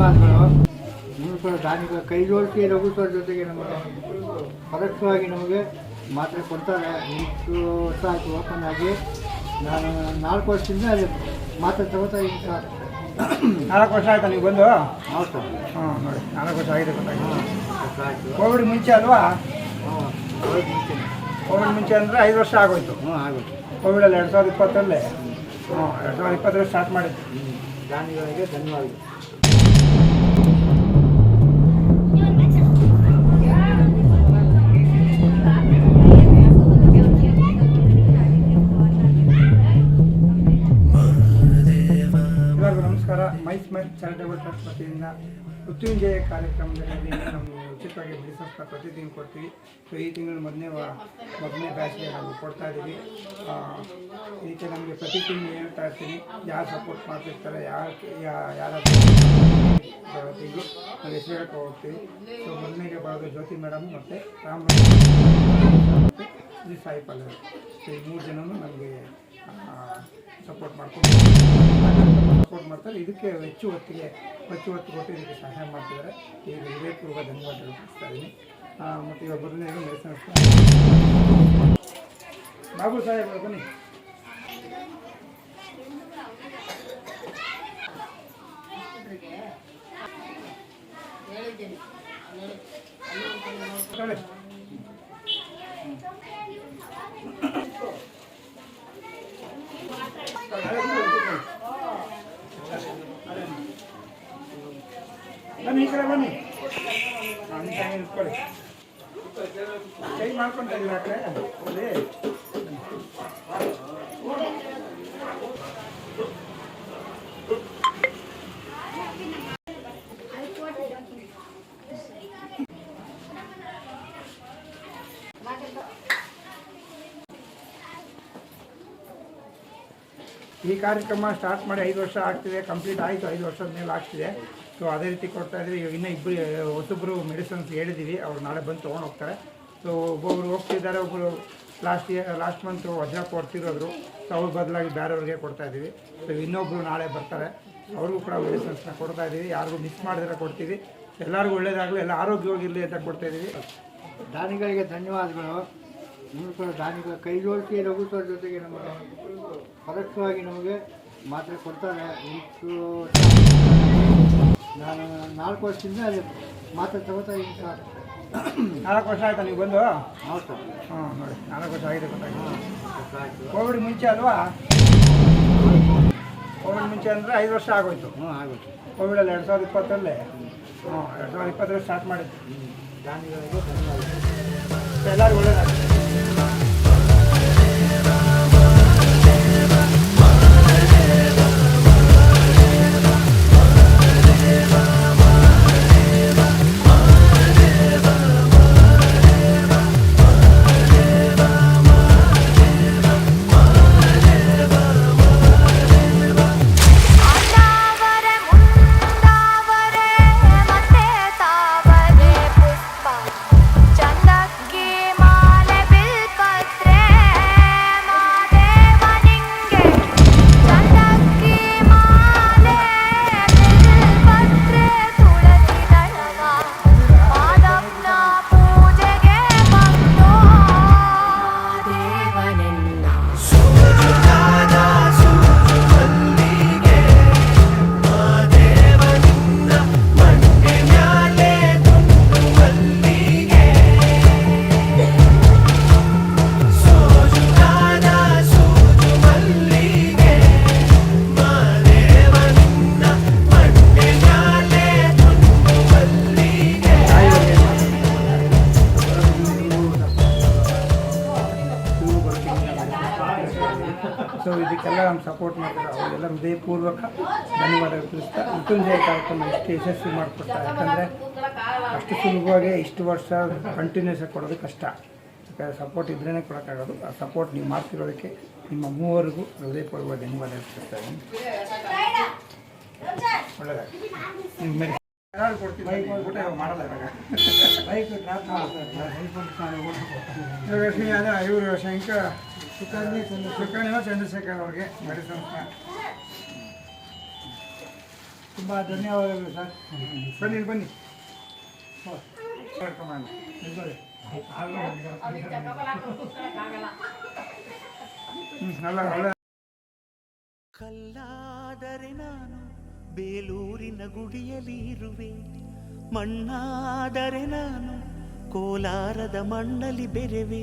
ಧನ್ಯವಾದಗಳು ನೀವು ಕೂಡ ದಾನಿಗಳ ಕೈ ಜೋಡಿಸಿ ರಘು ಸರ್ ಜೊತೆಗೆ ನಮಗೆ ಪರೋಕ್ಷವಾಗಿ ನಮಗೆ ಮಾತ್ರೆ ಕೊಡ್ತಾರೆ. ಇಷ್ಟು ವರ್ಷ ಆಯಿತು ಓಪನ್ ಆಗಿ. ನಾನು ನಾಲ್ಕು ವರ್ಷದಿಂದ ಅಲ್ಲಿ ಮಾತ್ರೆ ತಗೋತಾ ಇದ್ದೀನಿ ಸರ್. ನಾಲ್ಕು ವರ್ಷ ಆಯ್ತಾ ನೀವು ಬಂದು? ಹೌದು ಸರ್. ಹಾಂ ನೋಡಿ. ನಾಲ್ಕು ವರ್ಷ ಆಗಿದೆ ಆಯಿತು. ಕೋವಿಡ್ ಮುಂಚೆ ಅಲ್ವಾ? ಕೋವಿಡ್ ಮುಂಚೆ. ಅಂದರೆ ಐದು ವರ್ಷ ಆಗೋಯ್ತು. ಹ್ಞೂ ಆಗೋಯ್ತು. ಕೋವಿಡಲ್ಲಿ ಎರಡು ಸಾವಿರದ ಇಪ್ಪತ್ತರಲ್ಲೇ. ಹ್ಞೂ ಎರಡು ಸಾವಿರದ ಇಪ್ಪತ್ತರಲ್ಲಿ ಸ್ಟಾರ್ಟ್ ಮಾಡಿದ್ದು. ದಾನಿಗಳಿಗೆ ಧನ್ಯವಾದಗಳು. ಟ್ರಸ್ಟ್ ವತಿಯಿಂದ ಮೃತ್ಯುಂಜಯ ಕಾರ್ಯಕ್ರಮದಲ್ಲಿ ನಾವು ಉಚಿತವಾಗಿ ಮೆಡಿಸನ್ಸ್ನ ಪ್ರತಿದಿನ ಕೊಡ್ತೀವಿ ಸೊ ಈ ತಿಂಗಳು ಮೊದಲನೇ ವಾ ಮೊದಲನೇ ಬ್ಯಾಚ್ಗೆ ನಾವು ಕೊಡ್ತಾ ಇದ್ದೀವಿ ಆ, ಇದಕ್ಕೆ ನಮಗೆ ಪ್ರತಿ ತಿಂಗಳು ಹೇಳ್ತಾ ಇರ್ತೀನಿ ಯಾರು ಸಪೋರ್ಟ್ ಮಾಡ್ತಿರ್ತಾರೆ ಯಾರು ಯಾರ ತಿಂಗಳು ನಾವು ಹೆಸರು ಹೇಳ್ಕೊ ಹೋಗ್ತೀವಿ ಸೊ ಮೊದಲನೇಗೆ ಬರೋದು ಜ್ಯೋತಿ ಮೇಡಮ್ ಮತ್ತು ರಾಮ್ ಮತ್ತು ಶ್ರೀ ಸಾಯಿ ಪಲ್ಲವಿ ಸೊ ಈ ಮೂರು ಜನನು ನಮಗೆ ಸಪೋರ್ಟ್ ಮಾಡ್ಕೊಂಡು ಸಪೋರ್ಟ್ ಮಾಡ್ತಾರೆ ಇದಕ್ಕೆ ಹೆಚ್ಚು ಹೊತ್ತಿಗೆ, ಹೆಚ್ಚು ಹೊತ್ತು ಕೊಟ್ಟು ಇದಕ್ಕೆ ಸಹಾಯ ಮಾಡ್ತಿದ್ದಾರೆ. ಈಗ ಹೃದಯಪೂರ್ವ ಧನ್ಯವಾದಗಳು ತಿಳಿಸ್ತಾ ಇದ್ದೀನಿ. ಮತ್ತು ಇವಾಗ ಬರಲೇ ಮೆಡಿಸಿನ್ ಬಾಬು ಸಾಹೇಬ್ ಬನ್ನಿ. ಹೇಳಿ. ಬನ್ನಿ ಈ ಕಡೆ ಬನ್ನಿ ಹಾಂ ಈ ಕಡೆ ನಿಂತ್ಕೊಳ್ಳಿ ಕೈ ಮಾಡ್ಕೊಂತ ಇದ್ದೀರಾ ಆ ಕಡೆ ಅಲ್ಲಿ ಈ ಕಾರ್ಯಕ್ರಮ ಸ್ಟಾರ್ಟ್ ಮಾಡಿ ಐದು ವರ್ಷ ಆಗ್ತಿದೆ ಕಂಪ್ಲೀಟ್ ಆಯಿತು, ಐದು ವರ್ಷದ ಮೇಲೆ ಆಗ್ತಿದೆ. ಸೊ ಅದೇ ರೀತಿ ಕೊಡ್ತಾ ಇದ್ದೀವಿ ಇವಾಗ ಇನ್ನೂ ಇಬ್ಬರು ಹೊಸೊಬ್ಬರು ಮೆಡಿಸಿನ್ಸ್ ಹೇಳಿದ್ದೀವಿ ಅವ್ರು ನಾಳೆ ಬಂದು ತೊಗೊಂಡು ಹೋಗ್ತಾರೆ. ಸೊ ಒಬ್ಬೊಬ್ರು ಹೋಗ್ತಿದ್ದಾರೆ. ಒಬ್ಬರು ಲಾಸ್ಟ್ ಇಯರ್ ಲಾಸ್ಟ್ ಮಂತ್ ವಜ್ರ ಕೊಡ್ತಿರೋದ್ರು. ಸೊ ಅವ್ರ ಬದಲಾಗಿ ಬೇರೆಯವ್ರಿಗೆ ಕೊಡ್ತಾ ಇದ್ದೀವಿ. ಸೊ ಇನ್ನೊಬ್ಬರು ನಾಳೆ ಬರ್ತಾರೆ. ಅವ್ರಿಗೂ ಕೂಡ ಮೆಡಿಸನ್ಸ್ನ ಕೊಡ್ತಾ ಇದ್ದೀವಿ. ಯಾರಿಗೂ ಮಿಸ್ ಮಾಡಿದ್ರೆ ಕೊಡ್ತೀವಿ. ಎಲ್ಲರಿಗೂ ಒಳ್ಳೇದಾಗಲಿ. ಎಲ್ಲ ಆರೋಗ್ಯವಾಗಿರಲಿ ಅಂತ ಕೊಡ್ತಾ ಇದ್ದೀವಿ. ದಾನಿಗಳಿಗೆ ಧನ್ಯವಾದಗಳು. ನಿಮ್ಮ ಕೂಡ ದಾನಿಗಳ ಕೈ ಜೋಡಿಸಿ ರಘು ಸರ್ ಜೊತೆಗೆ ನಮಗೆ ಪರೋಕ್ಷವಾಗಿ ನಮಗೆ ಮಾತ್ರೆ ಕೊಡ್ತಾರೆ. ನಾಲ್ಕು ವರ್ಷದಿಂದ ಅಲ್ಲಿ ಮಾತ್ರೆ ತಗೋತಾ ಇದ್ದೀನಿ ಸರ್. ನಾಲ್ಕು ವರ್ಷ ಆಯ್ತಾ ನೀವು ಬಂದು? ಹೌದು ಸರ್. ಹಾಂ ನೋಡಿ ನಾಲ್ಕು ವರ್ಷ ಆಗಿದೆ ಗೊತ್ತಾಯ್ತು. ಕೋವಿಡ್ ಮುಂಚೆ ಅಲ್ವಾ? ಕೋವಿಡ್ ಮುಂಚೆ ಅಂದರೆ ಐದು ವರ್ಷ ಆಗೋಯ್ತು. ಹ್ಞೂ ಆಗೋಯ್ತು. ಕೋವಿಡಲ್ಲಿ ಎರಡು ಸಾವಿರದ ಇಪ್ಪತ್ತರಲ್ಲಿ. ಹ್ಞೂ ಎರಡು ಸಾವಿರದ ಇಪ್ಪತ್ತರಲ್ಲಿ ಸ್ಟಾರ್ಟ್ ಮಾಡಿದ್ದು. ಎಲ್ಲರಿಗೂ ಒಳ್ಳೆಯದಾಗಲಿ ಸೊ ಇದಕ್ಕೆಲ್ಲ ನಮ್ಮ ಸಪೋರ್ಟ್ ಮಾಡ್ತಾರೆ. ಅವರಿಗೆಲ್ಲ ಹೃದಯಪೂರ್ವಕ ಧನ್ಯವಾದ ತಿಳಿಸ್ತಾ ಮೃತ್ಯುಂಜಯ ಕಾರ್ಯಕ್ರಮ ಎಷ್ಟು ಯಶಸ್ವಿ ಮಾಡಿಕೊಡ್ತಾರೆ ಯಾಕಂದರೆ ಅಷ್ಟು ಸುಲಭವಾಗಿ ಇಷ್ಟು ವರ್ಷ ಕಂಟಿನ್ಯೂಸ್ ಆಗಿ ಕೊಡೋದು ಕಷ್ಟ. ಯಾಕಂದರೆ ಸಪೋರ್ಟ್ ಇದ್ರೇ ಕೊಡೋಕ್ಕಾಗೋದು. ಆ ಸಪೋರ್ಟ್ ನೀವು ಮಾಡ್ತಿರೋದಕ್ಕೆ ನಿಮ್ಮ ಮೂವರಿಗೂ ಹೃದಯಪೂರ್ವಕ ಧನ್ಯವಾದ ತಿಳಿಸ್ತಾ ಇದ್ದೀನಿ. ಒಳ್ಳೆಯದಾಗಿ ಬೈಕ್ ಡ್ರಾಪ್ ಇವರು ಶಂಕರ್ ಸುಕನ್ಯ ಚಂದ್ರಶೇಖರ್ ಅವ್ರಿಗೆ ಮೆಡಿಸನ್ಸ್ನ ತುಂಬ ಧನ್ಯವಾದಗಳು ಸರ್. ಬನ್ನಿ ಬನ್ನಿ. ಕಲ್ಲಾದರೆ ನಾನು ಬೇಲೂರಿನ ಗುಡಿಯಲ್ಲಿ ಇರುವೆ ಮಣ್ಣಾದರೆ ನಾನು ಕೋಲಾರದ ಮಣ್ಣಲ್ಲಿ ಬೆರೆವೆ.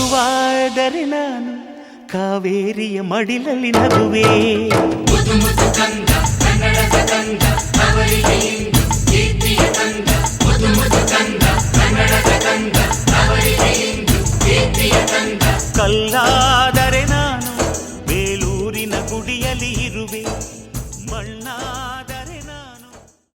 ಮುಸುವಾದರೆ ನಾನು ಕಾವೇರಿಯ ಮಡಿಲಲ್ಲಿ ನಗುವೆ ಕನ್ನಡದ ತಂದ ಅವರಿಗೆ ಕೀರ್ತಿಯ ತಂದ